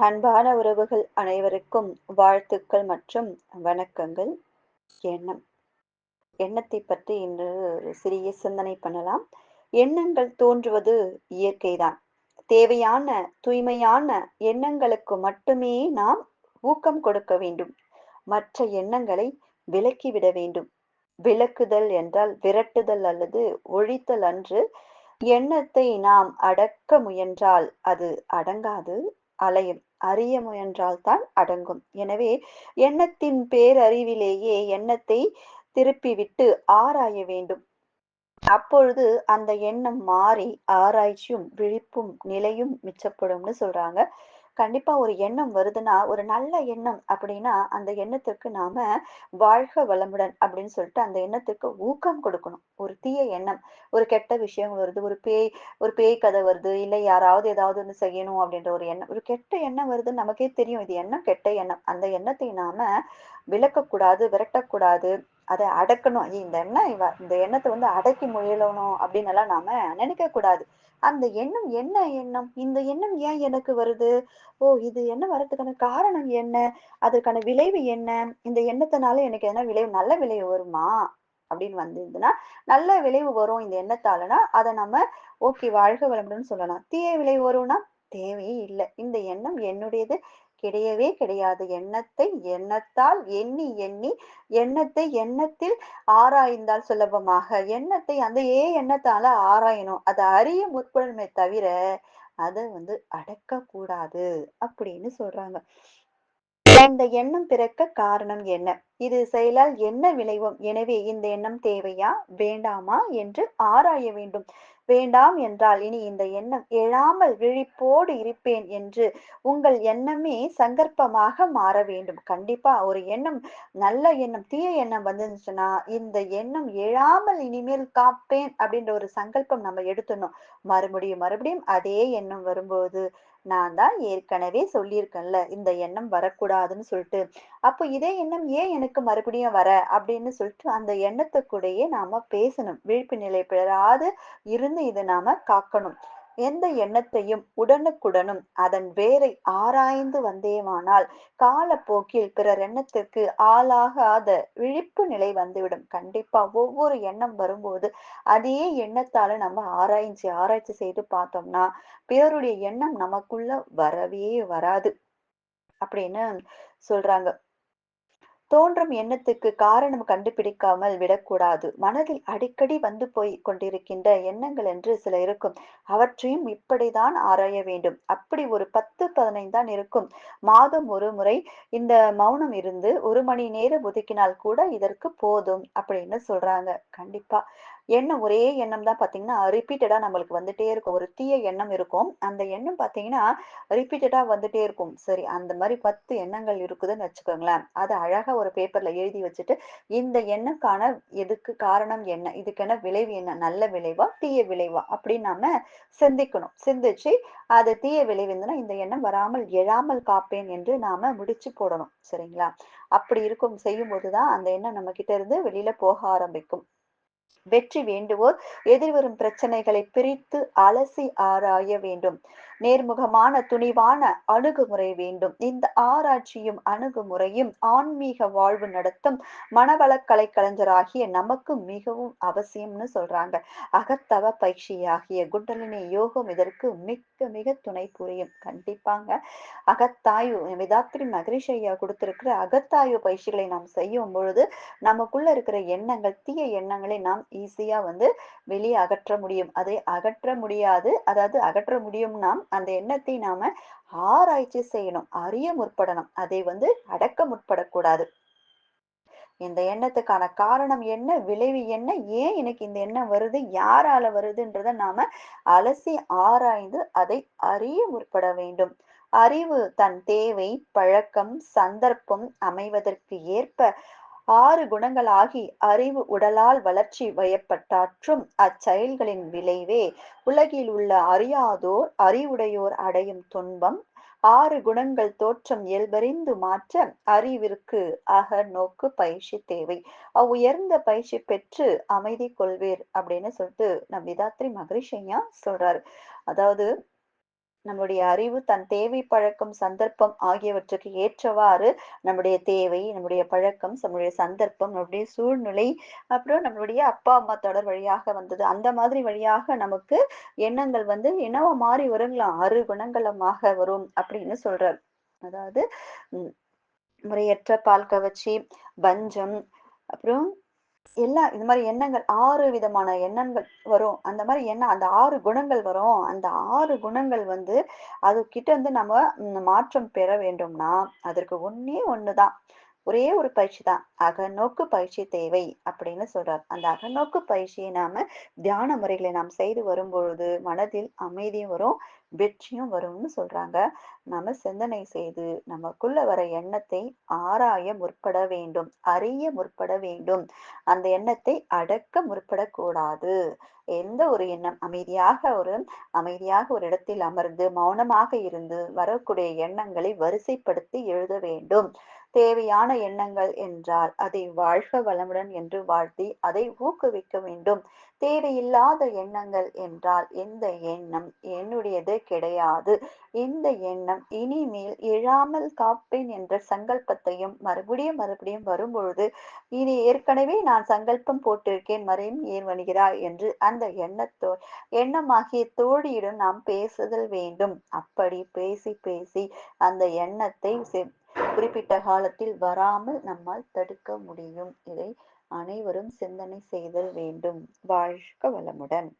அன்பான உறவுகள் அனைவருக்கும் வாழ்த்துக்கள் மற்றும் வணக்கங்கள். எண்ணம். எண்ணத்தை பற்றி இன்று ஒரு சிறிய சிந்தனை பண்ணலாம். எண்ணங்கள் தோன்றுவது இயற்கைதான். தேவையான, தூய்மையான எண்ணங்களுக்கு மட்டுமே நாம் ஊக்கம் கொடுக்க வேண்டும். மற்ற எண்ணங்களை விலக்கிவிட வேண்டும். விலக்குதல் என்றால் விரட்டுதல் அல்லது ஒழித்தல் அன்று. எண்ணத்தை நாம் அடக்க முயன்றால் அது அடங்காது, அலையும். அறிய முயன்றால்தான் அடங்கும். எனவே எண்ணத்தின் பேரறிவிலேயே எண்ணத்தை திருப்பிவிட்டு ஆராய வேண்டும். அப்பொழுது அந்த எண்ணம் மாறி ஆராய்ச்சியும், விழிப்பும் நிலையும் மிச்சப்படும்னு சொல்றாங்க. கண்டிப்பா ஒரு எண்ணம் வருதுன்னா, ஒரு நல்ல எண்ணம் அப்படின்னா, அந்த எண்ணத்திற்கு நாம வாழ்க வளமுடன் அப்படின்னு சொல்லிட்டு அந்த எண்ணத்திற்கு ஊக்கம் கொடுக்கணும். ஒரு தீய எண்ணம், ஒரு கெட்ட விஷயம் வருது, ஒரு பேய் ஒரு பேய் கதை வருது, இல்ல யாராவது ஏதாவது ஒன்று செய்யணும் அப்படின்ற ஒரு எண்ணம். ஒரு கெட்ட எண்ணம் வருதுன்னு நமக்கே தெரியும். இது எண்ணம் கெட்ட எண்ணம். அந்த எண்ணத்தை நாம விளக்கக்கூடாது விரட்டக்கூடாது. அதை அடக்கணும். இந்த எண்ணம் இவ இந்த எண்ணத்தை வந்து அடக்கி முயலணும் அப்படின்னு எல்லாம் நாம நினைக்க கூடாது. அந்த எண்ணம் என்ன எண்ணம்? இந்த எண்ணம் ஏன் எனக்கு வருது? ஓ! இது என்ன வரதுக்கான காரணம் என்ன? அதற்கான விளைவு என்ன? இந்த எண்ணத்தினால எனக்கு என்ன விளைவு நல்ல விளைவு வருமா? அப்படின்னு வந்திருந்துன்னா, நல்ல விளைவு வரும் இந்த எண்ணத்தாலனா, அத நம்ம ஓகே வாழ்க வளமுடன்னு சொல்லலாம். தீய விளைவு வரும்னா, தேவையே இல்ல. இந்த எண்ணம் என்னுடையது கிடையவே கிடையாது. எண்ணத்தை எண்ணத்தால் எண்ணி எண்ணி எண்ணத்தை எண்ணத்தில் ஆராய்ந்தால் சுலபமாக எண்ணத்தை அந்த ஏ எண்ணத்தால ஆராயணும். அதை அறிய முற்படணுமே தவிர, அதை வந்து அடக்கக்கூடாது அப்படின்னு சொல்றாங்க. இந்த எண்ணம் பிறக்க காரணம் என்ன? இது செயலால் என்ன விளைவும்? எனவே இந்த எண்ணம் தேவையா? வேண்டாமா? என்று ஆராய வேண்டும். வேண்டாம் என்றால் இனி இந்த எண்ணம் எழாமல் விழிப்போடு இருப்பேன் என்று உங்கள் எண்ணமே சங்கற்பமாக மாற வேண்டும். கண்டிப்பா ஒரு எண்ணம் நல்ல எண்ணம், தீய எண்ணம் வந்துருந்துச்சுன்னா, இந்த எண்ணம் எழாமல் இனிமேல் காப்பேன் அப்படின்ற ஒரு சங்கல்பம் நம்ம எடுத்துடணும். மறுபடியும் மறுபடியும் அதே எண்ணம் வரும்போது, நான் தான் ஏற்கனவே சொல்லியிருக்கேன்ல, இந்த எண்ணம் வரக்கூடாதுன்னு சொல்லிட்டு. அப்போ இதே எண்ணம் ஏன் எனக்கு மறுபடியும் வர? அப்படின்னு சொல்லிட்டு அந்த எண்ணத்துக்கூடயே நாம பேசணும். விழிப்பு நிலை பெறாது இருந்து இதை நாம காக்கணும். எந்த எண்ணத்தையும் உடனுக்குடனும் அதன் வேரை ஆராய்ந்து வந்தேமானால், காலப்போக்கில் பிறர் எண்ணத்திற்கு ஆளாகாத விழிப்பு நிலை வந்துவிடும். கண்டிப்பா ஒவ்வொரு எண்ணம் வரும்போது, அதே எண்ணத்தால நம்ம ஆராய்ஞ்சு ஆராய்ச்சி செய்து பார்த்தோம்னா, பிறருடைய எண்ணம் நமக்குள்ள வரவே வராது. அப்படின்னு சொல்றாங்க. தோன்றும் எண்ணத்துக்கு காரணம் கண்டுபிடிக்காமல் விடக்கூடாது. மனதில் அடிக்கடி வந்து போய் கொண்டிருக்கின்ற எண்ணங்கள் என்று சில இருக்கும். அவற்றையும் இப்படிதான் ஆராய வேண்டும். அப்படி ஒரு 10, 15 தான் இருக்கும். மாதம் ஒரு முறை இந்த மௌனம் இருந்து ஒரு மணி நேரம் ஒதுக்கினால் கூட இதற்கு போதும் அப்படின்னு சொல்றாங்க. கண்டிப்பா. எண்ணம் ஒரே எண்ணம் தான் பார்த்தீங்கன்னா, ரிப்பீட்டடா நம்மளுக்கு வந்துட்டே இருக்கும். ஒரு தீய எண்ணம் இருக்கும். அந்த எண்ணம் பார்த்தீங்கன்னா, ரிப்பீட்டடா வந்துட்டே இருக்கும். சரி அந்த மாதிரி பத்து எண்ணங்கள் இருக்குதுன்னு வச்சுக்கோங்களேன். அது அழகா ஒரு பேப்பர்ல எழுதி வச்சுட்டு, இந்த எண்ணக்கான எதுக்கு காரணம் என்ன? இதுக்கான விளைவு என்ன? நல்ல விளைவா? தீய விளைவா? அப்படின்னு நாம சிந்திக்கணும். சிந்திச்சு, அது தீய விளைவு இருந்ததுன்னா, இந்த எண்ணம் வராமல் எழாமல் காப்பேன் என்று நாம முடிச்சு போடணும். சரிங்களா? அப்படி இருக்கும் செய்யும் தான் அந்த எண்ணம் நம்ம கிட்ட இருந்து வெளியில போக ஆரம்பிக்கும். வெற்றி வேண்டுவோர் எதிர்வரும் பிரச்சனைகளை பிரித்து அலசி ஆராய வேண்டும். நேர்முகமான துணிவான அணுகுமுறை வேண்டும். இந்த ஆராய்ச்சியும் அணுகுமுறையும் ஆன்மீக வாழ்வு நடத்தும் மனவளக்கலை கலைஞராகிய நமக்கு மிகவும் அவசியம்னு சொல்றாங்க. அகத்தவ பயிற்சியாகிய குண்டலினி யோகம் இதற்கு மிக்க மிக துணை புரியும். கண்டிப்பாங்க. அகத்தாய்வு வேதாத்ரி மகரிஷ் ஐயா கொடுத்திருக்கிற அகத்தாய்வு பயிற்சிகளை நாம் செய்யும் பொழுது, நமக்குள்ள இருக்கிற எண்ணங்கள், தீய எண்ணங்களை நாம் ஈஸியா வந்து வெளியே அகற்ற முடியும். அதை அகற்ற முடியாது. அதாவது அகற்ற முடியும் நாம் அந்த எண்ணத்தை நாம ஆராய்ச்சி செய்யணும். அறிய முற்படணும். அதை வந்து அடக்க முற்படக்கூடாது. இந்த எண்ணத்துக்கான காரணம் என்ன? விளைவு என்ன? ஏன் எனக்கு இந்த எண்ணம் வருது? யாரால வருதுன்றத நாம அலசி ஆராய்ந்து அதை அறிய முற்பட வேண்டும். அறிவு தன் தேவை, பழக்கம், சந்தர்ப்பம் அமைவதற்கு ஏற்ப ஆறு குணங்களாகி அறிவு உடலால் வளர்ச்சி வயப்பட்டாற்றும் அச்செயல்களின் விளைவே உலகில் உள்ள அறியாதோர், அறிவுடையோர் அடையும் துன்பம். ஆறு குணங்கள் தோற்றம் இயல்பறிந்து மாற்ற அறிவிற்கு அக நோக்கு பயிற்சி தேவை. அவ்வுயர்ந்த பயிற்சி பெற்று அமைதி கொள்வீர் அப்படின்னு சொல்லிட்டு நம் விதாத்திரி மகரிஷையா ஐயா சொல்றாரு. அதாவது நம்முடைய அறிவு தன் தேவை, பழக்கம், சந்தர்ப்பம் ஆகியவற்றுக்கு ஏற்றவாறு நம்முடைய தேவை, நம்முடைய பழக்கம், நம்முடைய சந்தர்ப்பம், நம்முடைய சூழ்நிலை, அப்புறம் நம்மளுடைய அப்பா, அம்மா தொடர் வழியாக வந்தது. அந்த மாதிரி வழியாக நமக்கு எண்ணங்கள் வந்து என்னவா மாறி வருங்களாம். "அறு குணங்களமாக வரும்" அப்படின்னு சொல்றார். அதாவது முறையற்ற பால் கவர்ச்சி, பஞ்சம் அப்புறம் எல்லா இந்த மாரி எண்ணங்கள் 6 விதமான எண்ணங்கள் வரும். அந்த மாரி எண்ணம் அந்த 6 குணங்கள் வரும். அந்த 6 குணங்கள் வந்து அதுகிட்ட இருந்து நம்ம ம் மாற்றம் பெற வேண்டும்னா, அதற்கு ஒண்ணே ஒண்ணு தான். ஒரே ஒரு பயிற்சி தான். "அகநோக்கு பயிற்சி தேவை" அப்படின்னு சொல்றார். அந்த அகநோக்கு பயிற்சியை நாம தியான முறைகளை நாம் செய்து வரும்பொழுது, மனதில் அமைதியும் வரும், வெற்றியும் வரும்னு சொல்றாங்க. நாம சிந்தனை செய்து, நமக்குள்ள வர எண்ணத்தை ஆராய முற்பட வேண்டும். அறிய முற்பட வேண்டும். அந்த எண்ணத்தை அடக்க முற்படக்கூடாது. எந்த ஒரு எண்ணம் அமைதியாக ஒரு அமைதியாக ஒரு இடத்தில் அமர்ந்து, மௌனமாக இருந்து வரக்கூடிய எண்ணங்களை வரிசைப்படுத்தி எழுத வேண்டும். தேவையான எண்ணங்கள் என்றால், அதை வாழ்க வளமுடன் என்று வாழ்த்தி, அதை ஊக்குவிக்க வேண்டும். தேவையில்லாத எண்ணங்கள் என்றால், இந்த எண்ணம் என்னுடையது கிடையாது. இந்த எண்ணம் இனிமேல் எழாமல் காப்பேன் என்ற சங்கல்பத்தையும் மறுபடியும் மறுபடியும் வரும்பொழுது, இனி ஏற்கனவே நான் சங்கல்பம் போட்டிருக்கேன், மறையும் ஏன் வருகிறாய்?" என்று அந்த எண்ணத்தோ எண்ணமாகிய தோழியிடம் நாம் பேசுதல் வேண்டும். அப்படி பேசி பேசி அந்த எண்ணத்தை குறிப்பிட்ட காலத்தில் வராமல் நம்மால் தடுக்க முடியும். இதை அனைவரும் சிந்தனை செய்தல் வேண்டும். வாழ்க வளமுடன்.